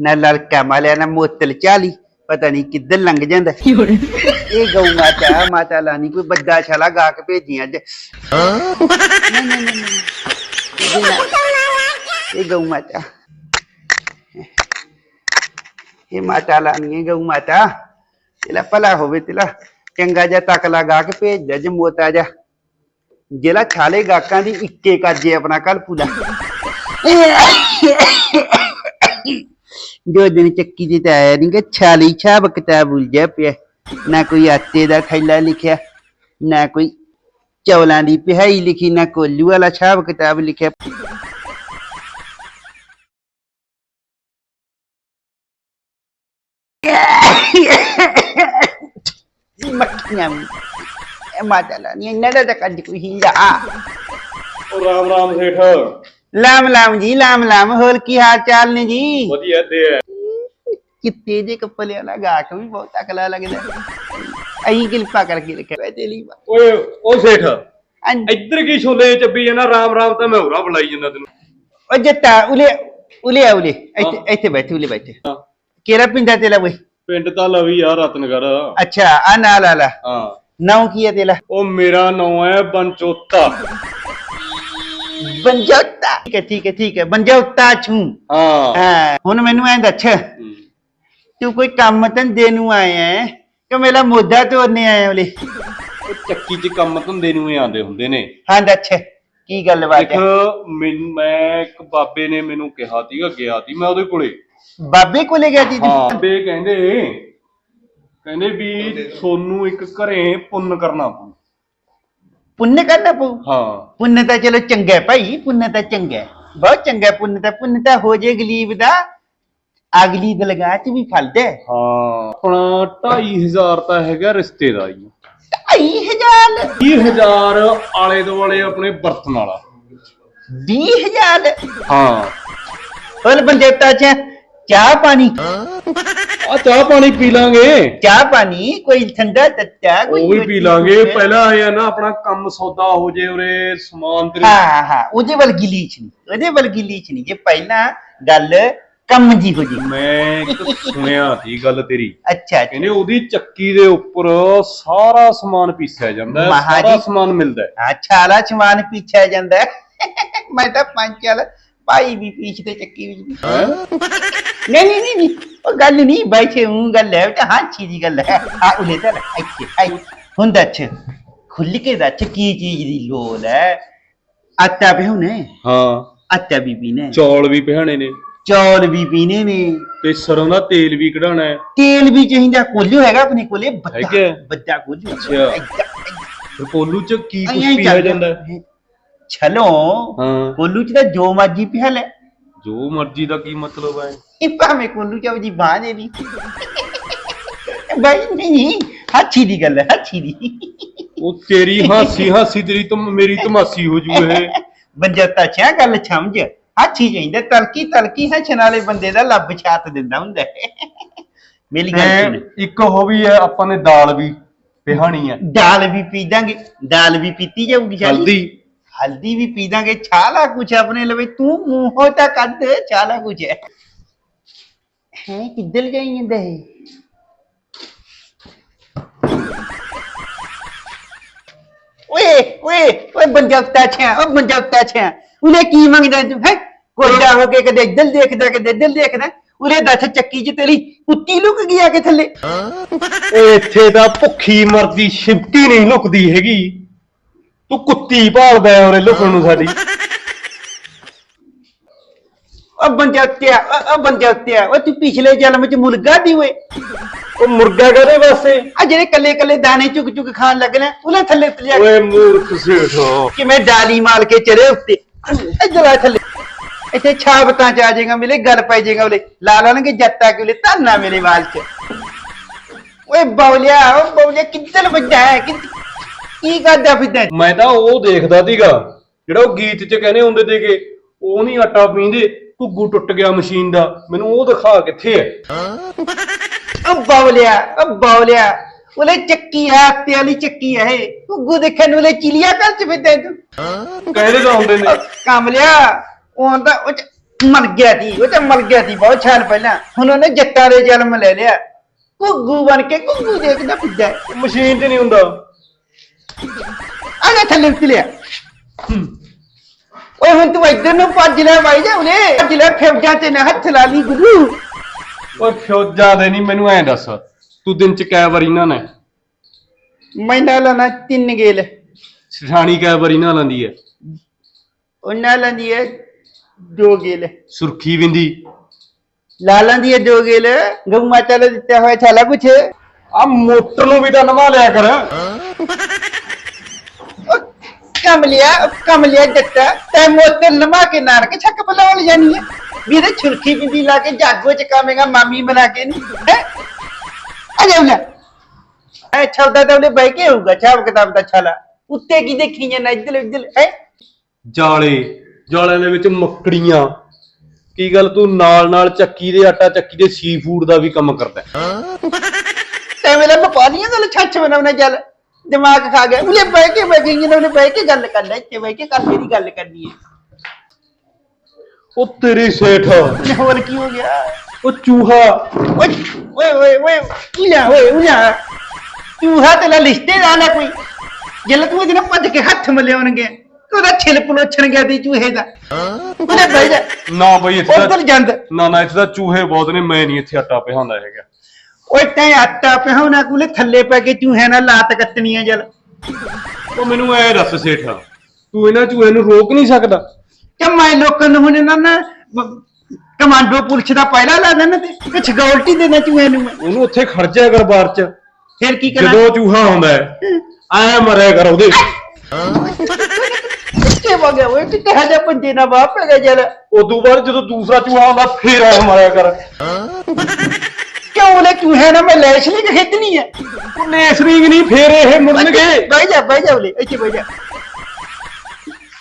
ਨਾ ਲੜਕਾ ਮਾਲਿਆ ਨਾ ਮੋਤਲ ਚਾਲੀ ਪਤਾ ਨਹੀਂ ਕਿੱਧਰ ਲੰਘ ਜਾਂਦਾ। ਇਹ ਗਊ ਮਾਤਾ ਹੈ, ਮਾਤਾ ਲਾਨੀ ਕੋਈ ਵੱਡਾ ਛਾਲਾ ਗਾ ਕੇ ਭੇਜੀ ਅੱਜ। ਨਹੀਂ, ਨਹੀਂ, ਨਹੀਂ, ਨਹੀਂ। ਇਹਦੇ ਨਾਲ- ਇਹ ਗਊ ਮਾਤਾ। ਇਹ ਮਾਤਾ ਲਾਨੀ ਹੈ ਗਊ ਮਾਤਾ। ਤੇਲਾ ਭਲਾ ਹੋਵੇ ਤੇਲਾ ਚੰਗਾ ਜਿਹਾ ਤੱਕ ਲਗਾ ਕੇ ਭੇਜ ਦੇ ਜੇ ਮੋਤਾ ਜਾ ਜਿਹੜਾ ਛਾਲੇ ਗਾਕਾਂ ਦੀ ਇੱਕੇ ਕਾਜੇ ਆਪਣਾ ਕੱਲ ਪੂਲਾ ਦੋ ਦਿਨ ਚੱਕੀ ਦੀ ਆਇਆ ਨਹੀਂ ਕਿ ਛਾਲੀ ਛਾਬ ਕਿਤਾਬ ਉਲਝਿਆ ਪਿਆ। ਨਾ ਕੋਈ ਆਟੇ ਦਾ ਥੈਲਾ ਲਿਖਿਆ, ਨਾ ਕੋਈ ਚੌਲਾਂ ਦੀ ਪਿਹਾਈ ਲਿਖੀ, ਨਾ ਕੋਲੂ ਵਾਲਾ ਛਾਬ ਕਿਤਾਬ ਲਿਖਿਆ। ਮੱਖੀਆਂ ਮਾਤਾ ਲਾਨੀ ਇਹਨਾਂ ਦਾ ਤਾਂ ਕੱਢ ਕੋਈ ਹੀਲਾ ਉਹ ਰਾਮ ਰਾਮ ਸੇਠ। ਲਾਮ ਲਾਮ ਜੀ ਲਾਮ ਲਾਮ ਹੋਰ ਕੀ ਹਾਲ ਚਾਲ ਨੇ ਜੀ? ਵਧੀਆ ਤੇ ਹੈ। ਕਿੱਤੇ ਜੇ ਕੱਪੜੇ ਵਾਲਾ ਗਾਕ ਵੀ ਬਹੁਤ ਅਕਲਾ ਲੱਗਦਾ। ਅਹੀਂ ਕਿਰਪਾ ਕਰਕੇ ਰੱਖਿਆ ਵੇ ਤੇਲੀ ਓਏ ਉਹ ਸੇਠ ਇੱਧਰ ਕੀ ਛੋਲੇ ਚੱਬੀ ਜਾਂਦਾ ਰਾਮ ਰਾਮ ਤਾਂ ਮੈਂ ਹੋਰਾ ਬੁਲਾਈ ਜਾਂਦਾ ਤੈਨੂੰ। ਉਹ ਜੱਟਾ ਉਲੇ ਉਲੇ ਆ ਉਲੇ। ਇੱਥੇ ਇੱਥੇ ਬੈਠੇ ਉਲੇ ਬੈਠੇ। ਹਾਂ, ਕਿਹੜਾ ਪਿੰਡਾ ਤੇਲਾ ਓਏ ਪਿੰਡ ਤਾਂ ਲਵੀ ਆ ਰਤਨਗਰ। ਅੱਛਾ ਆ ਨਾਲ ਆਲਾ ਹਾਂ। ਨਾਉ ਕੀ ਹੈ ਤੇਲਾ ਉਹ ਮੇਰਾ ਨਾਮ ਹੈ ਬੰਚੋਤਾ। ਬੰਜੋਤਾ। ਠੀਕ ਹੈ ਠੀਕ ਹੈ ਠੀਕ ਹੈ ਬੰਜੋਤਾ ਛੂ। ਹਾਂ। ਹਾਂ ਹੁਣ ਮੈਨੂੰ ਐਂ ਦੱਸ ਤੂੰ ਕੋਈ ਕੰਮ ਧੰਦੇ ਨੂੰ ਆਇਆ ਹੈ ਕਿ ਮੇਰਾ ਮੋਢਾ ਤੋੜਨੇ ਆਇਆ ਉਲੇ? ਉਹ ਚੱਕੀ 'ਚ ਕੰਮ ਧੰਦੇ ਨੂੰ ਹੀ ਆਂਦੇ ਹੁੰਦੇ ਨੇ। ਹਾਂ ਦੱਸ ਕੀ ਗੱਲ ਬਾਤ ਦੇਖ ਹੈ ਮੈਨ- ਮੈਂ ਇੱਕ ਬਾਬੇ ਨੇ ਮੈਨੂੰ ਕਿਹਾ ਸੀਗਾ ਗਿਆ ਸੀ ਮੈਂ ਉਹਦੇ ਕੋਲੇ। ਬਾਬੇ ਕੋਲੇ ਗਿਆ ਸੀ? ਹਾਂ ਬਾਬੇ ਕਹਿੰਦੇ ਕਹਿੰਦੇ ਵੀ ਸੋਨੂੰ ਇੱਕ ਘਰੇ ਪੁੰਨ ਕਰਨਾ ਪਊ। ਪੁੰਨ ਕਰਨਾ ਪਊ ਹਾਂ। ਪੁੰਨ ਤਾਂ ਚਲੋ ਚੰਗਾ ਹੈ ਭਾਈ ਪੁੰਨ ਤਾਂ ਚੰਗਾ ਹੈ। ਬਹੁਤ ਚੰਗਾ ਹੈ ਪੁੰਨ ਤਾਂ। ਪੁੰਨ ਤਾਂ ਹੋ ਜੇ ਗਲੀਬ ਦਾ ਅਗਲੀ ਦਲਗਾਹ ਚ ਵੀ ਫਲਦਾ ਹੈ। ਹਾਂ ਆਪਣਾ 2500 ਤਾਂ ਹੈਗਾ ਰਿਸ਼ਤੇ ਦਾ ਜੀ ਢਾਈ ਹਜ਼ਾਰ? 20000 ਆਲੇ ਦੁਆਲੇ ਆਪਣੇ ਬਰਤਨ ਵਾਲਾ। ਵੀਹ ਹਜ਼ਾਰ? ਹਾਂ। ਹੋਰ ਬੰਦੇਤਾ ਚ ਚਾਹ ਪਾਣੀ? ਆ ਚਾਹ ਪਾਣੀ ਪੀ ਲਾਂਗੇ। ਚਾਹ ਪਾਣੀ? ਕੋਈ ਠੰਡਾ ਤੱਤਾ ਕੋਈ ਉਹ ਵੀ ਪੀ ਲਾਂਗੇ। ਪਹਿਲਾਂ ਆਇਆ ਨਾ ਆਪਣਾ ਕੰਮ ਸੌਦਾ ਹੋ ਜੇ ਉਰੇ ਸਮਾਨ ਤੇਰੇ ਹਾਂ ਹਾਂ ਉਹਦੇ ਵੱਲ ਗਿਲੀ ਚ ਨਹੀਂ। ਉਹਦੇ ਵੱਲ ਗਿਲੀ ਚ ਨਹੀਂ। ਜੇ ਪਹਿਲਾਂ ਗੱਲ ਕੰਮ ਜੀ ਹੋ ਜੀ। ਮੈਂ ਇੱਕ ਸੁਣਿਆ ਸੀ ਗੱਲ ਤੇਰੀ। ਅੱਛਾ ਅੱਛਾ। ਕਹਿੰਦੇ ਉਹਦੀ ਚੱਕੀ ਦੇ ਉੱਪਰ ਸਾਰਾ ਸਮਾਨ ਪੀਸਿਆ ਜਾਂਦਾ ਹੈ ਮਹਾਰਾਜ- ਸਾਰਾ ਸਮਾਨ ਮਿਲਦਾ ਹੈ। ਛਾਲਾ ਸਮਾਨ ਪੀਛਿਆ ਜਾਂਦਾ ਹੈ। ਮੈਂ ਤਾਂ ਪੰਚਲ ਭਾਈ ਵੀ ਪੀਛ ਤੇ ਚੱਕੀ ਵਿੱਚ ਵੀ। ਹੈਂ? ਨਹੀਂ ਨਹੀਂ ਨਹੀਂ ਨਹੀਂ, ਉਹ ਗੱਲ ਨਹੀਂ ਬੈਠੇ ਹੂੰ ਗੱਲ ਹੈ ਤਾਂ ਹਾਂ ਚੀਜ਼ ਗੱਲ ਹੈ। ਆ ਉਲੇ ਤਾਂ ਇੱਥੇ ਆਈ। ਹੁਣ ਦੱਸ ਖੁੱਲ ਕੇ ਦੱਸ ਕੀ ਚੀਜ਼ ਦੀ ਲੋੜ ਹੈ? ਆਟਾ ਪਿਹੁਨੇ ਹਾਂ? ਆਟਾ ਵੀ ਪੀਨੇ ਚੌਲ ਵੀ ਪਿਹਾਣੇ ਨੇ। ਚੌਲ ਵੀ ਪੀਨੇ ਨੇ। ਤੇ ਸਰੋਂ ਦਾ ਤੇਲ ਵੀ ਕਢਾਉਣਾ ਹੈ। ਤੇਲ ਵੀ ਚਾਹੀਦਾ ਕੋਲਿਓ ਹੈਗਾ ਆਪਣੇ ਕੋਲੇ ਬੱਤਾ ਹੈਗਾ? ਬੱਤਾ ਕੋਲਿਓ ਅੱਛਾ। ਫਿਰ ਕੋਲੂ ਚ ਕੀ ਕੁਝ ਪੀਆ ਜਾਂਦਾ ਹੈ? ਹਾਂ। ਕੋਲੂ ਚ ਤਾਂ ਜੋ ਮਰਜ਼ੀ ਪਿਆ ਲੈ। ਜੋ ਮਰਜ਼ੀ ਦਾ ਕੀ ਮਤਲਬ ਹੈ? ਇਹ ਭਾਵੇਂ ਕੋਲੂ ਚ ਉਹਦੀ ਬਾਹ ਦੇ ਦੀ ਬਾਈ ਨਹੀਂ ਹਾਚੀ ਦੀ ਗੱਲ ਹੈ ਹਾਚੀ ਦੀ। ਉਹ ਤੇਰੀ ਹਾਸੀ ਹਾਸੀ ਤੇਰੀ ਤੁਮ ਮੇਰੀ ਤਮਾਸੀ ਹੋ ਜੂ ਇਹ। ਬੰਜਤਾ ਛਿਆ ਗੱਲ ਸਮਝ। ਹਾਚੀ ਚਾਹੀਦਾ ਤਲਕੀ ਤਲਕੀ ਹੈ ਛਨਾਲੇ ਬੰਦੇ ਦਾ ਲੱਭ ਛਾਤ ਦਿੰਦਾ ਹੁੰਦਾ। ਮੇਰੀ ਗੱਲ ਸੁਣ। ਤੇ ਇੱਕ ਉਹ ਵੀ ਹੈ ਆਪਾਂ ਨੇ ਦਾਲ ਵੀ ਪਿਹਾਣੀ ਹੈ। ਦਾਲ ਵੀ ਪੀ ਦਾਂਗੇ। ਦਾਲ ਵੀ ਪੀਤੀ ਜਾਊਗੀ। ਹਲਦੀ। ਹਲਦੀ ਵੀ ਪੀ ਦਾਂਗੇ ਛਾਲਾ ਕੁਛ ਆਪਣੇ ਲਵੇ ਤੂੰ ਮੂੰਹੋਂ ਤਾਂ ਕੱਢ ਛਾਲਾ ਕੁਛ। ਹੈ ਹੈ ਕਿੱਧਰ ਜਾਈ ਜਾਂਦਾ ਹੈ ਓਏ ਓਏ ਓਏ ਬੰਜਾਵਤਾ ਛਿਆ ਓ ਬੰਜਾਵਤਾ ਛਿਆ। ਉਹਨੇ ਕੀ ਮੰਗਦਾ ਤੂੰ ਹੈ? ਕੋਡਾ ਹੋ ਕੇ ਕਦੇ ਇੱਧਰ ਦੇਖਦਾ ਕਦੇ ਇੱਧਰ ਦੇਖਦਾ। ਉਹਨੇ ਦੱਸ ਚੱਕੀ 'ਚ ਤੇਰੀ ਕੁੱਤੀ ਲੁਕ ਗਈ ਆ ਕੇ ਥੱਲੇ। ਓਏ ਇੱਥੇ ਤਾਂ ਭੁੱਖੀ ਮਰਦੀ ਸ਼ਿਫਟੀ ਨਹੀਂ ਲੁਕਦੀ ਹੈਗੀ। ਤੂੰ ਕੁੱਤੀ ਭਾਲਦਾ ਹੈ ਲੁਕਣ ਨੂੰ ਸਾਡੀ। ਓ ਬੰਜਾਵਤਿਆ ਓ ਬੰਜਾਵਤਿਆ ਓ ਤੂੰ ਪਿਛਲੇ ਜਨਮ 'ਚ ਮੁਰਗਾ ਦੀ ਓਏ। ਉਹ ਮੁਰਗਾ ਕਦੇ ਵਾਸਤੇ? ਆ ਜਿਹੜੇ ਕੱਲੇ ਕੱਲੇ ਦਾਣੇ ਚੁਗ ਚੁਗ ਖਾਣ ਲੱਗਣਾ ਉਹਨੇ ਥੱਲੇ ਉੱਤੇ ਜਾ ਓਏ ਮੂਰਖ ਸੇਠੋ। ਕਿਵੇਂ ਡਾਲੀ ਮਾਰ ਕੇ ਚੜੇ ਉੱਤੇ। ਇੱਧਰ ਆ ਥੱਲੇ। ਇੱਥੇ ਛਾਬਤਾਂ ਚ ਆ ਜਾਏਗਾ ਮਿਲੇ ਗੱਲ ਪੈ ਜਾਏਗਾ ਉਹਲੇ ਲਾ ਲਾਣਗੇ ਜੱਟਾ ਕਿ ਉਹਲੇ ਧਾਨਾ ਮੇਰੇ ਵਾਲ ਚ। ਓਏ ਬੌਲਿਆ ਓ ਬੌਲਿਆ ਕਿੱਧਰ ਵੱਜਾ ਹੈ? ਕਿ ਕੀ ਕਰਦਾ ਫਿਰਦਾ ਹੈ? ਮੈਂ ਤਾਂ ਉਹ ਦੇਖਦਾ ਸੀਗਾ ਜਿਹੜਾ ਉਹ ਗੀਤ 'ਚ ਕਹਿੰਦੇ ਹੁੰਦੇ ਸੀਗੇ ਉਹ ਨਹੀਂ ਆਟਾ ਪੀਂਦੇ ਘੁੱਗੂ ਟੁੱਟ ਗਿਆ ਮਸ਼ੀਨ ਦਾ ਮੈਨੂੰ ਉਹ ਦਿਖਾ ਕਿੱਥੇ ਹੈ ਓ ਬੌਲਿਆ ਓ ਬੌਲਿਆ ਉਹਲੇ ਚੱਕੀ ਹੈ ਹੱਤੇ ਵਾਲੀ ਚੱਕੀ ਹੈ ਇਹ। ਗੁੱਗੂ ਦੇਖਣ ਨੂੰ ਉਹਲੇ ਚਿਲਿਆ ਕਰ ਚ ਫਿਰਦਾ ਹੈ ਤੂੰ। ਕਹਿੰਦੇ ਤਾਂ ਹੁੰਦੇ ਨੇ। ਕਮਲਿਆ ਉਹ ਤਾਂ ਉਹ ਚ- ਮਰ ਗਿਆ ਸੀ ਉਹ ਤਾਂ ਮਰ ਗਿਆ ਸੀ ਬਹੁਤ ਸਾਲ ਪਹਿਲਾਂ। ਹੁਣ ਉਹਨੇ ਜੱਟਾਂ ਦੇ ਜਨਮ ਲੈ ਲਿਆ। ਘੁੱਗੂ ਬਣ ਕੇ ਘੁੱਗੂ ਦੇਖਦਾ ਫਿਰਦਾ। ਹੈ। ਮਸ਼ੀਨ 'ਚ ਨਹੀਂ ਹੁੰਦਾ। ਆ ਜਾ ਥੱਲੇ ਉੱਤੇ ਲਿਆ? ਓਏ ਹੁਣ ਤੂੰ ਇੱਧਰ ਨੂੰ ਭੱਜ ਲੈ ਬਾਈ ਜਾ ਉਰੇ ਭੱਜ ਲੈ ਫੇਵਜਾਂ ਤੇ ਨਾ ਹੱਥ ਲਾ ਲਈ ਗੁਰੂ ਓਏ ਫਿਉਜਾਂ ਦੇ ਨਹੀਂ ਮੈਨੂੰ ਐਂ ਦੱਸ ਤੂੰ ਦਿਨ 'ਚ ਕੈ ਵਾਰੀ ਨਾ ਨੇ ਮੈਂ ਨਾ ਲੈਣਾ ਤਿੰਨ ਗੇਲ। ਸਿਠਾਣੀ ਕੈ ਵਾਰੀ ਨਾ ਲੈਂਦੀ ਐ। ਉਹਨਾਂ ਲੈਂਦੀ ਹੈ ਦੋ ਗੇਲ। ਸੁਰਖੀ ਵਿੰਦੀ। ਲਾ ਲੈਂਦੀ ਹੈ ਦੋ ਗੇਲ। ਗਊ ਮਾਤਾ ਨੇ ਦਿੱਤਾ ਹੋਇਆ ਛਾਲਾ ਕੁਛ ਆ ਮੋਟਰ ਨੂੰ ਵੀ ਤਾਂ ਨਵਾ ਲਿਆ ਕਰ। ਕਮਲਿਆ ਉਹ ਕਮਲਿਆ ਜੱਟਾ ਤੈ ਮੋਤਰ ਲਮਾ ਕੇ ਨਾਨਕ ਛੱਕ ਬਲਾਉਣ ਜਾਨੀ ਹੈ ਵੀਰੇ ਛੁਰਖੀ ਬਿੰਦੀ ਲਾ ਕੇ ਜਾਗੋ ਚ ਕਾਵੇਂਗਾ ਮਾਮੀ ਬਣਾ ਕੇ ਨਹੀਂ ਹੈ ਆ ਜਾ ਲੈ ਐ ਛਲਦਾ ਤਾਂ ਉਹਨੇ ਬਹਿ ਕੇ ਹੋਊਗਾ ਛਾਪ ਕਿਤਾਬ ਦਾ ਛਾਲਾ। ਉੱਤੇ ਕੀ ਦੇਖੀ ਜਾਂਦਾ ਇੱਧਰ ਇੱਧਰ ਹੈ? ਜਾਲੇ ਜਾਲਿਆਂ ਦੇ ਵਿੱਚ ਮੱਕੜੀਆਂ। ਕੀ ਗੱਲ ਤੂੰ ਨਾਲ ਨਾਲ ਚੱਕੀ ਦੇ ਆਟਾ ਚੱਕੀ ਦੇ ਸੀ ਫੂਡ ਦਾ ਵੀ ਕੰਮ ਕਰਦਾ। ਹੈ? ਤੈ ਵੇਲੇ ਮੈਂ ਪਾਲੀਆਂ ਗੱਲ ਛੱਛ ਬਣਾਉਣਾ ਚੱਲ। ਦਿਮਾਗ ਖਾ ਗਿਆ। ਉਹਨੇ ਬਹਿ ਕੇ ਮੈਂ ਗਈ ਉਹਨੇ ਬਹਿ ਕੇ ਗੱਲ ਕਰ ਲੈ ਇੱਥੇ ਬਹਿ ਕੇ ਕਰ ਦੀ ਗੱਲ ਕਰਨੀ ਹੈ। ਉਹ ਤੇਰੀ ਸੇਠ। ਹੋਰ ਕੀ ਹੋ ਗਿਆ? ਉਹ ਚੂਹਾ। ਓਏ ਓਏ ਓਏ ਓਏ ਉਲਾ ਓਏ ਉਲਾ ਤੂੰ ਹੱਥ ਲਾ ਲਿਸਤੇ ਦਾ ਨਾ ਕੋਈ। ਜਲ ਤੂੰ ਇਹਦੇ ਨਾਲ ਭੱਜ ਕੇ ਹੱਥ ਮਲਿਆਉਣਗੇ ਉਹਦਾ ਛਿਲ ਪੁਲੋਛਣ ਗਿਆ ਦੀ ਚੂਹੇ ਦਾ। ਉਹਨੇ ਬਹਿ ਜਾ। ਨਾ ਬਈ ਇੱਥੇ ਉਧਰ ਤਾਂ ਜੰਦ। ਨਾ ਨਾ ਇੱਥੇ ਤਾਂ ਚੂਹੇ ਬਹੁਤ ਨੇ ਮੈਂ ਨਹੀਂ ਇੱਥੇ ਆਟਾ ਪਿਹਾਉਂਦਾ ਹੈਗਾ। ਓਏ ਤੈਂ ਆਟਾ ਪਿਹਾਉਣਾ ਕੋਲੇ ਥੱਲੇ ਪੈ ਕੇ ਚੂਹੇ ਨਾਲ ਲਾਤ ਕੱਟਣੀਆਂ ਜਲ। ਉਹ ਮੈਨੂੰ ਐ ਦੱਸ ਸੇਠ ਤੂੰ ਇਹਨਾਂ ਚੂਹੇ ਨੂੰ ਰੋਕ ਨਹੀਂ ਸਕਦਾ? ਕਿ ਮੈਂ ਲੋਕਾਂ ਨੂੰ ਹੁਣ ਇਹਨਾਂ ਨਾ ਕਮਾਂਡੋ ਪੁਲਿਸ ਦਾ ਪਹਿਲਾ ਲਾ ਦੇਣਾ ਤੇ ਕਿ ਸਿਕਿਉਰਿਟੀ ਦੇਣਾ ਚੂਹੇ ਨੂੰ ਮੈਂ। ਉਹਨੂੰ ਉੱਥੇ ਜਾਇਆ ਕਰ ਬਾਰ ਚ। ਫਿਰ ਕੀ ਕਰਾਂ? ਜਦੋਂ ਚੂਹਾ ਆਉਂਦਾ ਹੈ ਐ ਮਰਿਆ ਕਰ ਉਹਦੇ ਕਿੱਥੇ ਵਗਿਆ ਓਏ? ਕਿੱਥੇ ਹਜਾ ਪੰਜੇ ਨਾ ਬਾਪ ਹੈਗਾ ਜਲ? ਉਦੋਂ ਬਾਅਦ ਜਦੋਂ ਦੂਸਰਾ ਚੂਹਾ ਆਉਂਦਾ ਫੇਰ ਐ ਮਰਿਆ ਕਰ। ਕਿਉਂ ਉਹਨੇ ਚੂਹੇ ਨਾਲ ਮੈਂ ਲੈਸ਼ ਨਹੀਂ ਖੇਡਣੀ ਹੈ? ਨੇਸਰਿੰਗ ਨਹੀਂ ਫੇਰ ਇਹ ਮੁੜਨਗੇ। ਬਹਿ ਜਾ ਬਹਿ ਜਾ ਉਲੇ ਇੱਥੇ ਬਹਿ ਜਾ।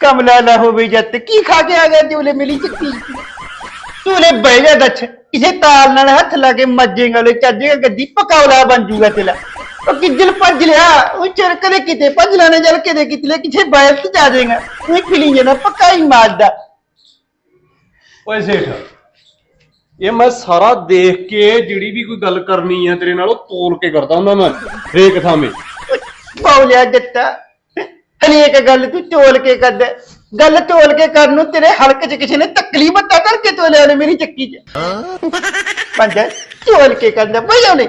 ਕਮਲਾ ਨਾ ਹੋਵੇ ਜੱਤ ਕੀ ਖਾ ਕੇ ਆ ਗਿਆ ਜੀ ਉਲੇ ਮਿਲੀ ਚੱਕੀ ਤੂੰ ਉਲੇ ਬਹਿ ਜਾ ਦੱਛ ਕਿਸੇ ਤਾਲ ਨਾਲ ਹੱਥ ਲਾ ਕੇ ਮੱਜੇਗਾ ਉਲੇ ਚੱਜੇਗਾ ਗੱਦੀ ਪਕੌੜਾ ਬਣ ਜੂਗਾ ਤੇਲਾ ਉਹ ਕਿੱਜਲ ਭੱਜ ਲਿਆ ਉਹ ਚਰ ਕਦੇ ਕਿਤੇ ਭੱਜ ਲੈਣੇ ਜਲ ਕਿਤੇ ਕਿਤੇ ਕਿਸੇ ਬਾਇਲ ਤੇ ਜਾ ਜਾਏਗਾ ਉਹ ਖਿਲੀ ਜਣਾ ਪੱਕਾ ਹੀ ਮਾਰਦਾ। ਓਏ ਸੇਠ ਇਹ ਮੈਂ ਸਾਰਾ ਦੇਖ ਕੇ ਜਿਹੜੀ ਵੀ ਕੋਈ ਗੱਲ ਕਰਨੀ ਹੈ ਤੇਰੇ ਨਾਲ ਉਹ ਤੋਲ ਕੇ ਕਰਦਾ ਹੁੰਦਾ ਮੈਂ ਹਰੇਕ ਥਾਵੇਂ। ਬੌਲਿਆ ਜੱਟਾ। ਹਰੇਕ ਗੱਲ ਤੂੰ ਤੋਲ ਕੇ ਕਰਦਾ ਗੱਲ ਤੋਲ ਕੇ ਕਰਨ ਨੂੰ ਤੇਰੇ ਹਲਕ 'ਚ ਕਿਸੇ ਨੇ ਤਕਲੀਫ ਬੱਤਾ ਕਰਕੇ ਤੋਲਿਆ ਨੇ ਮੇਰੀ ਚੱਕੀ 'ਚ। ਪੰਜਾ ਤੋਲ ਕੇ ਕਰਦਾ ਬਈ ਉਹਨੇ।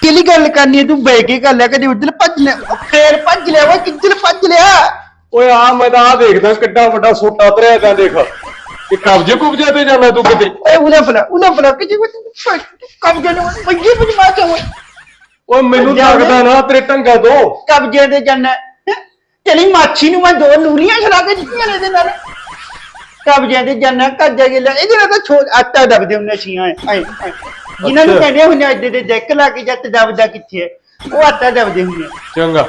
ਕਿਹੜੀ ਗੱਲ ਕਰਨੀ ਹੈ? ਤੂੰ ਬੈ ਕੇ ਕਰ ਲਿਆ ਕਦੇ ਉਧਰ ਭੱਜ ਲਿਆ। ਫੇਰ ਭੱਜ ਲਿਆ ਓਏ ਕਿੱਧਰ ਭੱਜ ਲਿਆ? ਓਏ ਆ ਮੈਂ ਤਾਂ ਆ ਦੇਖਦਾ ਕਿੱਡਾ ਵੱਡਾ ਸੋਟਾ ਤਰਿਆ ਤਾਂ ਦੇਖ। ਇਹ ਕਬਜੇ ਕੁਬਜੇ ਤੇ ਜਾਂਦਾ ਤੂੰ ਕਿਤੇ ਓਏ ਉਹਨੇ ਫਲਾ ਉਹਨੇ ਫਲਾ ਕਿ ਜੀ ਕਬਜੇ ਨੂੰ ਬੱਜੀ ਬੱਜੀ ਮਾਰ ਕੇ ਓਏ ਓਏ ਮੈਨੂੰ ਜਾ। ਲੱਗਦਾ ਨਾ ਤੇਰੇ ਟੰਗਾ ਤੋਂ ਕਬਜੇ ਦੇ ਜਾਣਾ ਚਲੀ ਮਾਛੀ ਨੂੰ ਮੈਂ ਦੋ ਨੂਰੀਆਂ ਛੜਾ ਕੇ ਦਿੱਤੀਆਂ ਨੇ ਇਹਦੇ ਨਾਲ ਕਬਜੇ ਦੇ ਜਾਣਾ ਕੱਜਾ ਗਿਆ ਇਹਦੇ ਨਾਲ ਤਾਂ ਛੋੜ ਆਟਾ ਦਬਦੇ ਹੁੰਦੇ ਛੀਆਂ ਐ। ਜਿਨ੍ਹਾਂ ਨੂੰ। ਕਹਿੰਦੇ ਹੁੰਦੇ ਅੱਡੇ ਦੇ ਡੈਕ ਲਾ ਕੇ ਜੱਟ ਦਬਦਾ ਕਿੱਥੇ ਉਹ ਆਟਾ ਦਬਦੇ ਹੁੰਦੇ। ਚੰਗਾ।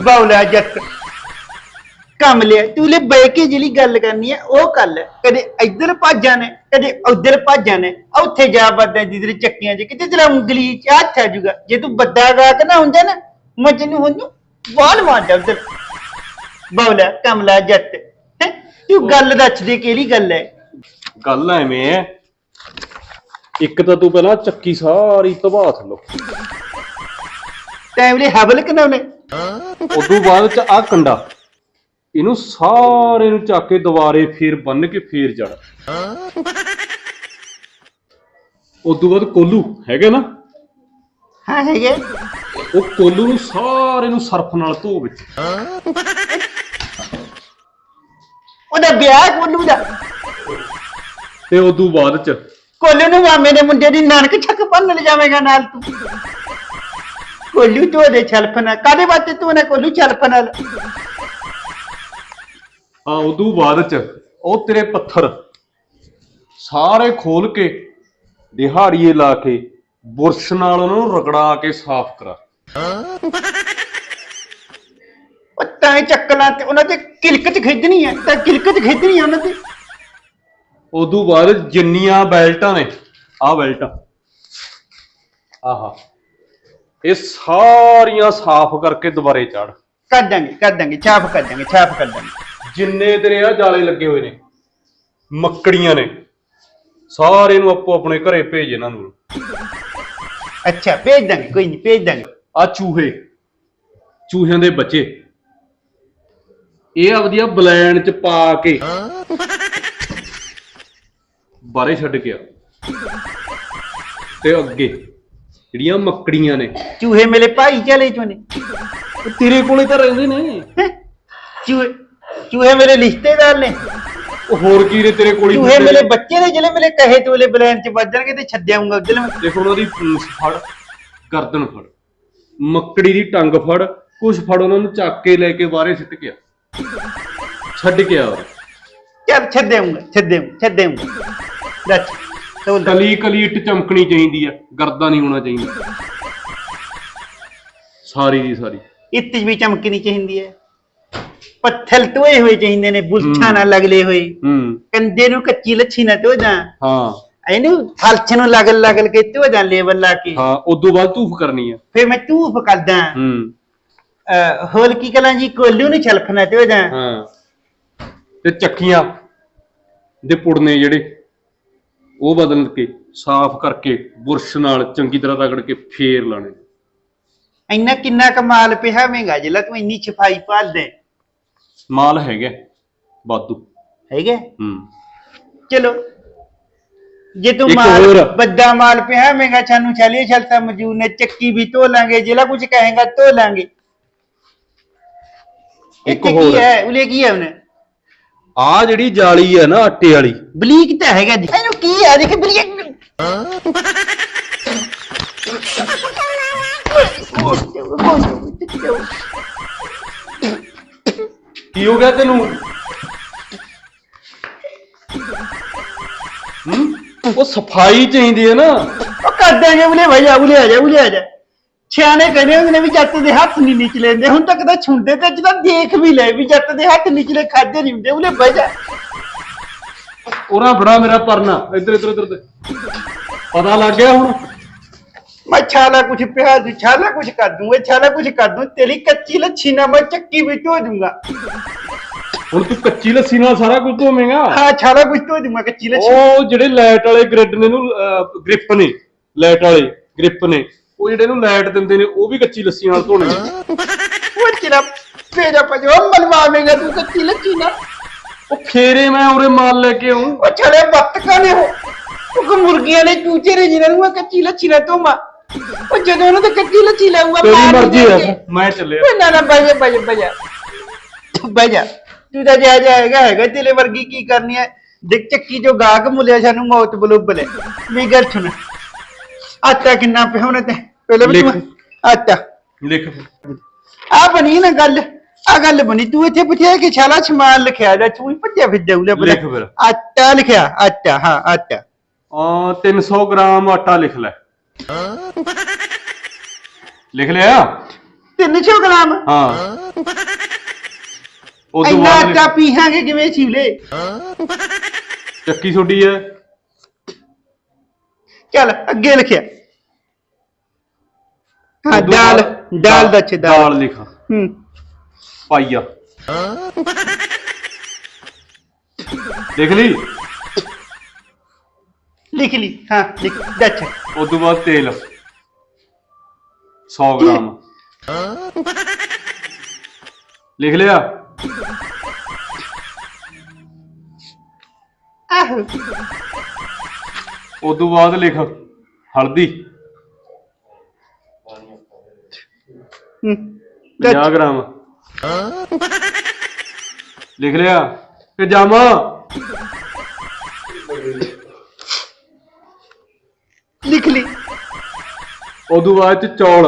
ਬੌਲਾ ਜੱਟ ਕੰਮ ਲਿਆ। ਤੂੰ ਲੈ ਬੈ ਕੇ ਜਿਹੜੀ ਗੱਲ ਕਰਨੀ ਹੈ ਉਹ ਕਰ ਲੈ। ਕਦੇ ਇੱਧਰ ਭਾਜਾਂ ਨੇ ਕਦੇ ਉੱਧਰ ਭਾਜਾਂ ਨੇ ਉੱਥੇ ਜਾ ਵੱਡਾ ਜਿੱਧਰ ਚੱਕੀਆਂ 'ਚ ਕਿਤੇ ਤੇਰਾ ਉਂਗਲੀ 'ਚ ਹੱਥ ਆ ਜਾਊਗਾ। ਜੇ ਤੂੰ ਵੱਡਾ ਗਾਕ ਨਾ ਹੁੰਦਾ ਨਾ ਮੈਂ ਤੈਨੂੰ ਹੁਣ ਬਾਲ ਮਾਰ ਜਾ ਉੱਧਰ। ਬੌਲਾ ਕਮਲਾ ਜੱਟ। ਹੈਂ? ਤੂੰ ਗੱਲ ਦੱਸ ਦੇ ਕਿਹੜੀ ਗੱਲ ਹੈ ਗੱਲ ਐਵੇਂ ਐ। ਇੱਕ ਤਾਂ ਤੂੰ ਪਹਿਲਾਂ ਚੱਕੀ ਸਾਰੀ ਤਬਾਹ ਥੱਲੋ। ਟਾਈਮ ਲਈ ਹਬਲ ਕਨਾਉਨੇ ਉਦੋਂ ਬਾਅਦ ਚ ਆ ਕੰਡਾ। ਇਹਨੂੰ ਸਾਰੇ ਨੂੰ ਚੱਕ ਕੇ ਦੁਬਾਰੇ ਫੇਰ ਬੰਨ ਕੇ ਫੇਰ ਜੜ। ਉਦੋਂ ਬਾਅਦ ਕੋਲੂ ਹੈਗਾ ਨਾ? ਹਾਂ ਹੈਗੇ। ਉਹ ਕੋਲੂ ਨੂੰ ਸਾਰੇ ਨੂੰ ਸਰਫ ਨਾਲ ਧੋ ਵਿੱਚ। ਉਹਦਾ ਵਿਆਹ ਕੋਲੂ ਦਾ। ਤੇ ਉਦੋਂ ਬਾਅਦ ਚ ਕੋਲੂ ਨੂੰ ਮਾਮੇ ਦੇ ਮੁੰਡੇ ਦੀ ਨਾਨਕ ਛੱਕ ਪੰਨ ਲੈ ਜਾਵੇਂਗਾ ਨਾਲ ਤੂੰ। ਕੋਲੂ ਤੋਂ ਦੇ ਛਲਫਨਾ ਕਾਦੇ ਵਾਸਤੇ ਤੂੰ ਨਾ ਕੋਲੂ ਛਲਫਨਾ ਆ ਉਦੋਂ ਬਾਅਦ ਚ ਉਹ ਤੇਰੇ ਪੱਥਰ ਸਾਰੇ ਖੋਲ ਕੇ ਦਿਹਾੜੀਏ ਲਾ ਕੇ ਬੁਰਸ਼ ਨਾਲ ਉਹਨਾਂ ਨੂੰ ਰਗੜਾ ਕੇ ਸਾਫ਼ ਕਰਾ। ਉਹ ਤਾਂ ਚੱਕਲਾਂ ਤੇ ਉਹਨਾਂ ਤੇ ਕਿਲਕ ਚ ਖਿੱਚਣੀ ਹੈ ਤਾਂ ਕਿਲਕ ਚ ਖਿੱਚਣੀ ਹੈ ਉਹਨਾਂ ਤੇ ਉਦੋਂ ਬਾਅਦ ਜਿੰਨੀਆਂ ਬੈਲਟਾਂ ਨੇ ਆਹ ਬੈਲਟਾਂ। ਆਹਾ ਇਹ ਸਾਰੀਆਂ ਸਾਫ਼ ਕਰਕੇ ਦੁਬਾਰੇ ਚੜ। ਕਰ ਦਾਂਗੇ ਕਰ ਦਾਂਗੇ ਛਾਪ ਕਰ ਦਾਂਗੇ ਛਾਪ ਕਰ ਦਾਂਗੇ। ਜਿੰਨੇ ਤੇਰੇ ਆ ਜਾਲੇ ਲੱਗੇ ਹੋਏ ਨੇ ਮੱਕੜੀਆਂ ਨੇ ਸਾਰੇ ਨੂੰ ਆਪੋ ਆਪਣੇ ਘਰੇ ਭੇਜ ਇਹਨਾਂ ਨੂੰ। ਅੱਛਾ ਭੇਜ ਦਾਂਗੇ ਕੋਈ ਨਹੀਂ ਭੇਜ ਦਾਂਗੇ। ਆ ਚੂਹੇ ਚੂਹਿਆਂ ਦੇ ਬੱਚੇ। ਇਹ ਆਪਦੀ ਆ ਬਲੈਨ ਚ ਪਾ ਕੇ ਬਾਰੇ ਛੱਡ ਕੇ ਆ। ਤੇ ਅੱਗੇ ਜਿਹੜੀਆਂ ਮੱਕੜੀਆਂ ਨੇ। ਚੂਹੇ ਮੇਰੇ ਭਾਈ ਚਲੇ ਚੋਂ ਨੇ। ਉਹ ਤੇਰੇ ਕੋਲੇ ਤਾਂ ਰਹਿੰਦੇ ਨੇ? ਚੂਹੇ ਚੂਹੇ ਮੇਰੇ ਰਿਸ਼ਤੇਦਾਰ ਨੇ। ਉਹ ਹੋਰ ਕੀ ਨੇ ਤੇਰੇ ਕੋਲ ਹੀ ਚੂਹੇ ਮੇਰੇ ਨੇ। ਬੱਚੇ ਨੇ ਜਿਹੜੇ ਮੇਰੇ ਕਹੇ ਤੇ ਵਾਲੇ ਬਲੈਨ ਚ ਵੱਜਣਗੇ ਤੇ ਛੱਡਿਆਉਂਗਾ ਉਧਰ ਮੈਂ ਦੇਖੋ ਉਹਨਾਂ ਦੀ ਪੂੰਛ ਫੜ ਗਰਦਨ ਫੜ ਮੱਕੜੀ ਦੀ ਟੰਗ ਫੜ ਕੁਛ ਫੜ ਉਹਨਾਂ ਨੂੰ ਚੱਕ ਕੇ ਲੈ ਕੇ ਬਾਹਰੇ ਸਿੱਟ ਗਿਆ ਛੱਡ ਕੇ ਆ ਚੱਲ ਛੱਡਿਆਉਂਗਾ ਛੱਡਿਆਉਂਗਾ ਛੱਡਿਆਉਂਗਾ ਦੱਸ ਤੋਲ ਕਲੀ ਕਲੀ ਇੱਟ ਚਮਕਣੀ ਚਾਹੀਦੀ ਆ ਗਰਦਾ ਨਹੀਂ ਹੋਣਾ ਚਾਹੀਦਾ। ਸਾਰੀ ਦੀ ਸਾਰੀ। ਇੱਤ ਵੀ ਚਮਕਣੀ ਚਾਹੀਦੀ ਹੈ। ਪੱਥਰ ਟੋਏ ਹੋਏ ਚਾਹੀਦੇ ਨੇ ਬੁਲਛਾਂ ਨਾਲ ਲਗਲੇ ਹੋਏ। ਹੂੰ। ਕੰਦੇ ਨੂੰ ਕੱਚੀ ਲੱਛੀ ਨਾ ਧੋ ਜਾ ਹਾਂ। ਇਹਨੂੰ ਫਲਛ ਨੂੰ ਲਗਲ ਲਗਲ ਕੇ ਧੋ ਜਾ ਲੇਬਲ ਲਾ ਕੇ। ਹਾਂ ਉਦੋਂ ਬਾਅਦ ਧੂਫ ਕਰਨੀ ਆ। ਫਿਰ ਮੈਂ ਧੂਫ ਕਰਦਾ। ਹੂੰ। ਹੋਲ ਕੀ ਕਲਾਂ ਜੀ? ਕੋਲੂ ਨੂੰ ਛਲਕਣਾ ਧੋ ਜਾ ਹਾਂ। ਤੇ ਚੱਕੀਆਂ ਦੇ ਪੁੜਨੇ ਜਿਹੜੇ ਉਹ ਬਦਲ ਕੇ ਸਾਫ਼ ਕਰਕੇ ਬੁਰਸ਼ ਨਾਲ ਚੰਗੀ ਤਰ੍ਹਾਂ ਰਗੜ ਕੇ ਫੇਰ ਲਾਣੇ ਇੰਨਾ ਕਿੰਨਾ ਕਮਾਲ ਪਿਆ ਮਹਿੰਗਾ ਜਿਲਾ ਤੂੰ ਇੰਨੀ ਛਫਾਈ ਭਾਲਦੇ। ਮਾਲ ਹੈਗਾ ਵਾਧੂ। ਹੈਗੇ? ਹੂੰ। ਚਲੋ। ਜੇ ਤੂੰ ਇੱਕ ਮਾਲ ਹੋਰ। ਵੱਡਾ ਮਾਲ ਪਿਆ ਮਹਿੰਗਾ ਸਾਨੂੰ ਚਲਿਏ ਚਲਤਾ ਮਜੂਰ ਨੇ ਚੱਕੀ ਵੀ ਧੋ ਲਾਂਗੇ ਜਿਹੜਾ ਕੁਝ ਕਹੇਗਾ ਧੋ ਲਾਂਗੇ। ਇੱਕ ਇੱਥੇ ਹੋਰ। ਕੀ ਹੈ ਉਲੇ ਕੀ ਹੈ ਉਹਨੇ? ਆ ਜਿਹੜੀ ਜਾਲੀ ਹੈ ਨਾ ਆਟੇ ਵਾਲੀ। ਬਲੀਕ ਤਾਂ ਹੈਗਾ ਜੀ। ਇਹਨੂੰ ਕੀ ਹੈ ਦੇਖ ਬਲੀਕ। ਕੀ ਹੋ ਗਿਆ ਤੈਨੂੰ? ਹੂੰ? ਉਹ ਸਫ਼ਾਈ ਚਾਹੀਦੀ ਹੈ ਨਾ। ਉਹ ਕਰ ਦਾਂਗੇ ਉਲੇ ਭਈਆ ਉਲੇ ਆ ਜਾ ਉਲੇ ਆ ਜਾ। ਸਿਆਣੇ ਕਹਿੰਦੇ ਹੁੰਦੇ ਨੇ ਵੀ ਜੱਟ ਦੇ ਹੱਥ ਨਹੀਂ ਨਿਚਲੇ ਹੁੰਦੇ ਹੁਣ ਤੱਕ ਤਾਂ ਛੁੰਦੇ ਤੇ ਜਦੋਂ ਦੇਖ ਵੀ ਲੈ ਵੀ ਜੱਟ ਦੇ ਹੱਥ ਨਿਚਲੇ ਖਾਦੇ ਨਹੀਂ ਹੁੰਦੇ। ਉਲੇ ਬਹਿ ਜਾ। ਉਹਨਾਂ ਬੜਾ ਮੇਰਾ ਪਰਨਾ। ਇੱਧਰ ਇੱਧਰ ਇੱਧਰ ਪਤਾ ਲੱਗ ਗਿਆ ਹੁਣ। ਮੈਂ ਛਾਲਾ ਕੁਛ ਪਿਆ ਦੂ ਛਾਲਾ ਕੁਛ ਕਰ ਦੂੰਗਾ ਛਾਲਾ ਕੁਛ ਕਰ ਦੂੰ ਤੇਰੀ ਕੱਚੀ ਲੱਛੀ ਨਾ ਮੈਂ ਚੱਕੀ ਵਿੱਚ ਧੋ ਦੂੰਗਾ। ਹੁਣ ਤੂੰ ਕੱਚੀ ਲੱਸੀ ਨਾਲ ਸਾਰਾ ਕੁਝ ਧੋਵੇਂਗਾ? ਹਾਂ ਛਾਲਾ ਕੁਛ ਧੋ ਦੂੰਗਾ ਕੱਚੀ ਲੱਛੀ। ਉਹ ਜਿਹੜੇ ਲਾਈਟ ਵਾਲੇ ਗ੍ਰਿਡ ਨੇ ਨੂੰ ਗ੍ਰਿਪ ਨੇ ਲਾਈਟ ਵਾਲੇ ਗ੍ਰਿਪ ਨੇ ਉਹ ਜਿਹੜੇ ਨੂੰ ਲਾਈਟ ਦਿੰਦੇ ਨੇ ਉਹ ਵੀ ਕੱਚੀ ਲੱਸੀ ਨਾਲ ਧੋਣੇ ਉਹ ਚਿਰਾ ਫੇਰਾ ਪਜੋ ਮਲਵਾਵੇਂਗਾ ਤੂੰ ਕੱਚੀ ਲੱਛੀ ਨਾ ਉਹ ਫੇਰੇ ਮੈਂ ਉਰੇ ਮਾਲ ਲੈ ਕੇ ਆਉਂ ਉਹ ਛੜੇ ਬੱਤ ਕਾਨੇ ਹੋ? ਉਹ ਮੁਰਗੀਆਂ ਨੇ ਚੂਚੇ ਨੇ ਜਿਹਨਾਂ ਨੂੰ ਮੈਂ ਕੱਚੀ ਲੱਛੀ ਨਾ ਧੋਮਾ ਉਹ ਜਦੋਂ ਉਹਨੂੰ ਤਾਂ ਕੱਚੀ ਲੱਛੀ ਲਾਉਂਗਾ ਤੇਰੀ ਮਰਜ਼ੀ ਹੈ। ਮੈਂ ਚੱਲਿਆ। ਨਾ ਨਾ ਬਈ ਬਈ ਬਈ ਬਈ ਜਾ। ਤੂੰ ਤਾਂ ਜਾ ਜਾਏਗਾ ਹੈਗਾ ਤੇਰੇ ਵਰਗੀ ਕੀ ਕਰਨੀ ਹੈ? ਦੇਖ ਚੱਕੀ ਜੋ ਗਾਹਕ ਮੁਲਿਆ ਸਾਨੂੰ ਮੌਤ ਬਲੁੱਬਲ ਵੀ ਗੱਲ ਸੁਣ। ਆਟਾ ਕਿੰਨਾ ਪਿਆ ਉਹਨੇ ਤੇ। ਪਹਿਲੇ ਵੀ ਤੂੰ ਲਿਖ। ਆਟਾ। ਲਿਖ। ਆ ਬਣੀ ਨਾ ਗੱਲ। ਆ ਗੱਲ ਬਣੀ। ਤੂੰ ਇੱਥੇ ਪੁੱਛਿਆ ਕਿ ਛਾਲਾ ਸਮਾਨ ਲਿਖਿਆ ਜਾ ਤੂੰ ਹੀ ਭੱਜਿਆ ਫਿਰ ਦੇਉਲੇ ਲਿਖ ਫਿਰ। ਆਟਾ ਲਿਖਿਆ। ਆਟਾ ਹਾਂ ਆਟਾ। ਆ 300 ਗ੍ਰਾਮ ਆਟਾ ਲਿਖ ਲੈ। ਲਿਖ ਲਿਆ? 300 ਗ੍ਰਾਮ ਹਾਂ। ਉਦੋਂ ਇੰਨਾ ਬਾਅਦ ਆਟਾ ਪੀਹਾਂਗੇ ਕਿਵੇਂ ਛੀਲੇ ਚੱਕੀ ਛੋਡੀ ਹੈ ਚੱਲ ਅੱਗੇ ਲਿਖਿਆ। ਹਾਂ ਉਦੋਂ ਦਾਲ ਬਾਅਦ ਦਾਲ ਦਾ ਛੇ ਦਾਲ ਦਾਲ ਲਿਖ। ਹੂੰ। ਪਾਈਆ। ਲਿਖ ਲਈ। ਲਿਖ ਲਈ। ਹਾਂ ਲਿਖ। ਦੱਸ ਉਦੋਂ ਬਾਅਦ ਤੇਲ। 100 ਗ੍ਰਾਮ। ਲਿਖ ਲਿਆ? ਆਹੋ। ਉਦੋਂ ਬਾਅਦ ਲਿਖ। ਹਲਦੀ। ਹੂੰ। ਦੱਸ 50 ਗ੍ਰਾਮ। ਲਿਖ ਲਿਆ? ਪਜਾਮਾ ਲਈ ਉਦੋਂ ਬਾਅਦ ਚ ਚੌਲ।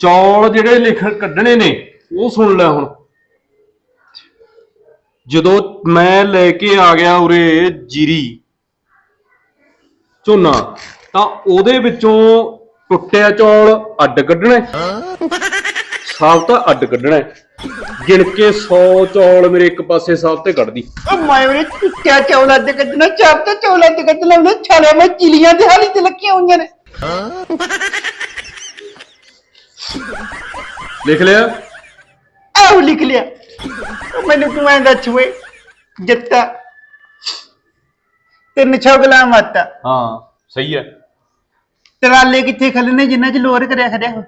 ਚੌਲ ਜਿਹੜੇ ਲਿਖ, ਕੱਢਣੇ ਨੇ, ਉਹ ਸੁਣ ਲੈ ਹੁਣ। ਜਦੋਂ ਮੈਂ ਲੈ ਕੇ ਆ ਗਿਆ ਉਰੇ ਜੀਰੀ ਝੋਨਾ, ਤਾਂ ਉਹਦੇ ਵਿੱਚੋਂ ਟੁੱਟਿਆ ਚੌਲ ਅੱਡ ਕੱਢਣਾ। ਸਾਫ਼ ਤਾਂ ਅੱਡ ਕੱਢਣਾ ਹੈ। ਗਿਣ ਕੇ 100 ਚੌਲ ਮੇਰੇ ਇੱਕ ਪਾਸੇ ਸਾਫ਼ ਤੇ ਕੱਢਦੀ। ਉਹ ਮੈਂ ਉਹਨੇ ਚੁੱਕਿਆ ਚੌਲਾਂ ਤੇ ਕੱਢਣਾ ਚਾਪ ਤੇ ਚੌਲਾਂ ਤੇ ਕੱਢਣਾ ਉਹਨੇ ਛਾਲੇ ਮੈਂ ਚਿਲੀਆਂ ਦੇ ਹਾਲੀ ਤੇ ਲੱਕੀਆਂ ਹੋਈਆਂ ਨੇ। ਲਿਖ ਲਿਆ? ਆਹੋ ਲਿਖ ਲਿਆ। ਉਹ ਮੈਨੂੰ ਤੂੰ ਐਂ ਦੱਸ ਓਏ ਜੱਤਾ ਤਿੰਨ ਛੋਗਲਾ ਮਾਤਾ ਹਾਂ ਸਹੀ ਹੈ। ਟਰਾਲੇ ਕਿੱਥੇ ਖੱਲਣੇ ਜਿੰਨਾ ਚ ਲੋਰ ਕਰਿਆ ਖੜਿਆ ਹੋ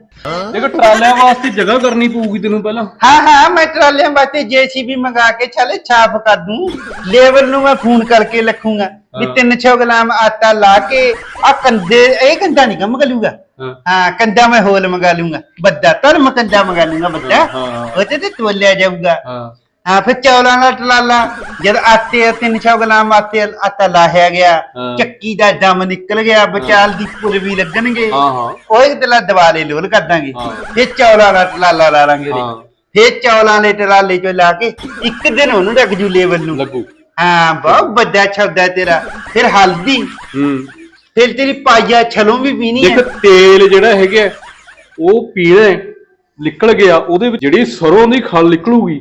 ਦੇਖੋ ਟਰਾਲਿਆਂ ਵਾਸਤੇ ਜਗ੍ਹਾ ਕਰਨੀ ਪਊਗੀ ਤੈਨੂੰ ਪਹਿਲਾਂ। ਹਾਂ ਹਾਂ ਮੈਂ ਟਰਾਲਿਆਂ ਵਾਸਤੇ ਜੀਸੀਬੀ ਮੰਗਾ ਕੇ ਛਾਲੇ ਛਾਪ ਕਰ ਦੂੰ। ਲੇਬਰ ਨੂੰ ਮੈਂ ਫੋਨ ਕਰਕੇ ਲਿਖੂੰਗਾ ਵੀ। ਤਿੰਨ ਛੋ ਗਲਾਮ ਆਟਾ ਲਾ ਕੇ ਆ ਕੰਦੇ ਇਹ ਕੰਦਾ ਨਹੀਂ ਕੰਮ ਗਲੂਗਾ ਹਾਂ। ਹਾਂ ਕੰਦਾ ਮੈਂ ਹੋਲ ਮੰਗਾ ਲੂੰਗਾ ਵੱਡਾ ਧਰਮ ਕੰਦਾ ਮੰਗਾ ਲੂੰਗਾ ਹਾਂ। ਉਹ ਤੇ ਤੇ ਤੋਲਿਆ ਜਾਊਗਾ। ਹਾਂ। ਹਾਂ ਫਿਰ ਚੌਲਾਂ ਦਾ ਟਰਾਲਾ ਜਦ ਆਟੇ ਤਿੰਨ ਛੋ ਗਲਾਮ ਆਟੇ ਆਟਾ ਲਾਹਿਆ ਗਿਆ। ਹਾਂ। ਚੱਕੀ ਦਾ ਦਮ ਨਿਕਲ ਗਿਆ ਵਿਚਾਲ ਦੀ ਪੁਲ ਵੀ ਲੱਗਣਗੇ। ਹਾਂ ਹਾਂ। ਉਹ ਇੱਕ ਤਲਾ ਦਿਵਾਲੇ ਲੋਲ ਕਰ ਦਾਂਗੇ। ਹਾਂ। ਫਿਰ ਚੌਲਾਂ ਦਾ ਟਰਾਲਾ ਲਾ ਲਾਂਗੇ। ਹਾਂ। ਫਿਰ ਚੌਲਾਂ ਦੇ ਟਰਾਲੇ ਚੋਂ ਲਾ ਕੇ ਇੱਕ ਦਿਨ ਉਹਨੂੰ ਰੱਖ ਜੂ ਲੇਬਲ ਨੂੰ। ਲੱਗੂ। ਹਾਂ ਬਹੁਤ ਵੱਡਾ ਛੱਦਾ ਤੇਰਾ। ਫਿਰ ਹਲਦੀ। ਹੂੰ। ਫਿਰ ਤੇਰੀ ਪਾਈਆ ਛਲੋਂ ਵੀ ਪੀਣੀ ਹੈ। ਦੇਖ ਤੇਲ ਜਿਹੜਾ ਹੈਗਾ ਉਹ ਪੀਣਾ ਨਿਕਲ ਗਿਆ ਉਹਦੇ ਵਿੱਚ ਜਿਹੜੀ ਸਰੋਂ ਦੀ ਖਲ ਨਿਕਲੂਗੀ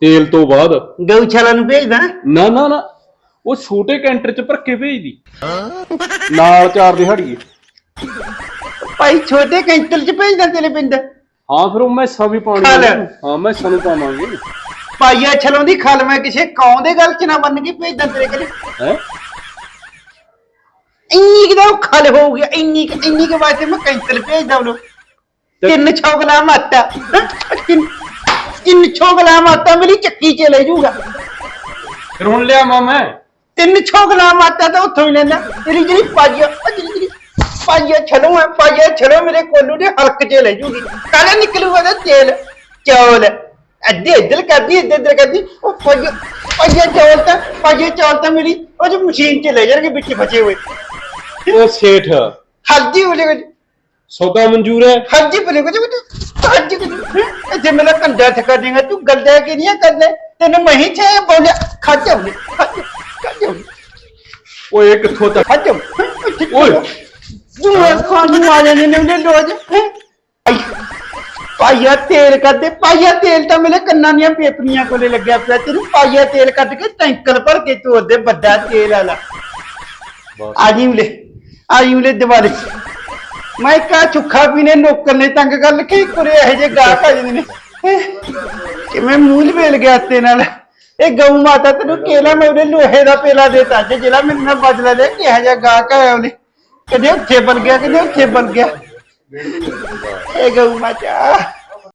ਤੇਲ ਤੋਂ ਬਾਅਦ। ਗਊਸ਼ਾਲਾ ਨੂੰ ਭੇਜਦਾ? ਨਾ ਨਾ ਨਾ। ਉਹ ਛੋਟੇ ਕੈਂਟਰ ਚ ਭਰ ਕੇ ਭੇਜਦੀ। ਨਾਲ ਚਾਰ ਦਿਹਾੜੀਏ। ਭਾਈ ਛੋਟੇ ਕੈਂਟਲ ਚ ਭੇਜਦਾ ਤੇਰੇ ਪਿੰਡ? ਹਾਂ ਫਿਰ ਉਹ ਮੈਸਾਂ ਵੀ ਪਾਣੀ ਖਲ। ਹਾਂ ਮੈਸਾਂ ਨੂੰ ਪਾਵਾਂਗੇ। ਪਾਈਆ ਛਲੋਂ ਦੀ ਖਲ ਮੈਂ ਕਿਸੇ ਕੌਂ ਦੇ ਗੱਲ ਚ ਨਾ ਮੰਨ ਕੇ ਭੇਜਦਾ ਤੇਰੇ ਕੋਲ। ਹੈ? ਇੰਨੀ ਕਿਦਾ ਖਲ ਹੋਊਗੀ ਇੰਨੀ ਕੁ- ਇੰਨੀ ਕੇ ਵਾਸਤੇ ਮੈਂ ਕੈਂਟਲ ਭੇਜਦਾ ਉਹਨੂੰ। ਤਿੰਨ ਛੋਗਲਾ ਮਾਤਾ ਤਿੰਨ ਤਿੰਨ ਛੋਗਲਾ ਮਾਤਾ ਮੇਰੀ ਚੱਕੀ ਚ ਲੈ ਜਾਊਗਾ ਫਿਰ ਹੁਣ ਲਿਆ ਮੈਂ ਤਿੰਨ ਛੋਗਲਾ ਮਾਤਾ ਤਾਂ ਉੱਥੋਂ ਹੀ ਲੈਂਦਾ। ਤੇਰੀ ਜਿਹੜੀ ਪਾਈਆ ਉਹ ਜਿਹੜੀ ਜਿਹੜੀ ਛਲੋ ਹੈ ਪਾਈਆ ਛਲੋ ਮੇਰੇ ਕੋਲੂ ਦੇ ਹਲਕ ਚ ਲੈ ਜੂਗੀ। ਕਾਲਾ ਨਿਕਲੂਗਾ ਉਹਦਾ ਤੇਲ? ਚੌਲ। ਅੱਧੇ ਇੱਧਰ ਕਰਦੀ ਇੱਧਰ ਇੱਧਰ ਕਰਦੀ। ਉਹ ਪਾਈਆ ਪਾਈਆ ਚੌਲ ਤਾਂ ਪਾਈਆ ਚੌਲ ਤਾਂ ਮੇਰੀ ਉਹ ਜੋ ਮਸ਼ੀਨ ਚ ਲੈ ਜਾਣਗੇ ਵਿੱਚ ਫਸੇ ਹੋਏ। ਉਹ ਸੇਠ। ਹਲਦੀ ਵਾਲੇ ਵਿੱਚ। ਸੌਦਾ ਮਨਜ਼ੂਰ ਹੈ। ਹਲਦੀ ਬਣੇ ਕੁਝ ਕੁਝ ਹਲਦੀ ਕੁਝ ਇੱਥੇ ਮੇਰਾ ਕੰਡਾ ਠਕਾ ਦੇਗਾ ਤੂੰ ਗਲਦਾ ਕਿ ਨਹੀਂ ਕਰਦਾ? ਤੈਨੂੰ ਮੈਂ ਹੀ ਚਾਹੇ ਬੋਲਿਆ ਖਾ ਜਾਉਂਗੇ ਖਾ ਜਾਉਂਗੇ ਓਏ ਇਹ ਕਿੱਥੋਂ ਤੱਕ? ਖਾ ਜਾਉਂ ਓਏ। ਤੂੰ ਖਾਣ ਨੂੰ ਆ ਜਾਂਦੇ ਨੇ ਉਹਨੇ ਰੋਜ਼ ਪਾਈਆ ਤੇਲ ਕੱਢਦੇ ਪਾਈਆ ਤੇਲ ਤਾਂ ਮੇਰੇ ਕੰਨਾਂ ਦੀਆਂ ਪੇਪਰੀਆਂ ਕੋਲੇ ਲੱਗਿਆ ਪਿਆ। ਤੈਨੂੰ ਪਾਈਆ ਤੇਲ ਕੱਢ ਕੇ ਟੈਂਕਰ ਭਰ ਕੇ ਤੋਰਦੇ ਵੱਡਾ ਤੇਲ ਵਾਲਾ। ਆਜੀ ਉਲੇ ਆਜੀ ਉਲੇ ਦਿਵਾਲੇ। ਮੈਂ ਕਾ ਚੁੱਖਾ ਪੀਨੇ ਨੌਕਰ ਨੇ ਤੰਗ ਗੱਲ ਕੀ ਕੁਰੇ ਇਹ ਜੇ ਗਾਹਕ ਆ ਜਾਂਦੇ ਨੇ। ਹੈਂ? ਕਿਵੇਂ ਮੂਲ ਵੇਲ ਗਿਆ ਤੇ ਨਾਲ? ਇਹ ਗਊ ਮਾਤਾ ਤੈਨੂੰ ਕੇਲਾ ਮੈਂ ਉਹਨੇ ਲੋਹੇ ਦਾ ਪੇਲਾ ਦੇਤਾ ਜੇ ਜਿਹੜਾ ਮੇਰੇ ਨਾਲ ਬਦਲਾ ਦੇ ਕਿਹਾ ਜਿਹਾ ਗਾਹਕ ਆਇਆ ਉਹਨੇ? ਕਦੇ ਉੱਥੇ ਬਲ ਗਿਆ ਕਦੇ ਉੱਥੇ ਬਲ ਗਿਆ? ਇਹ ਗਊ ਮਾਤਾ।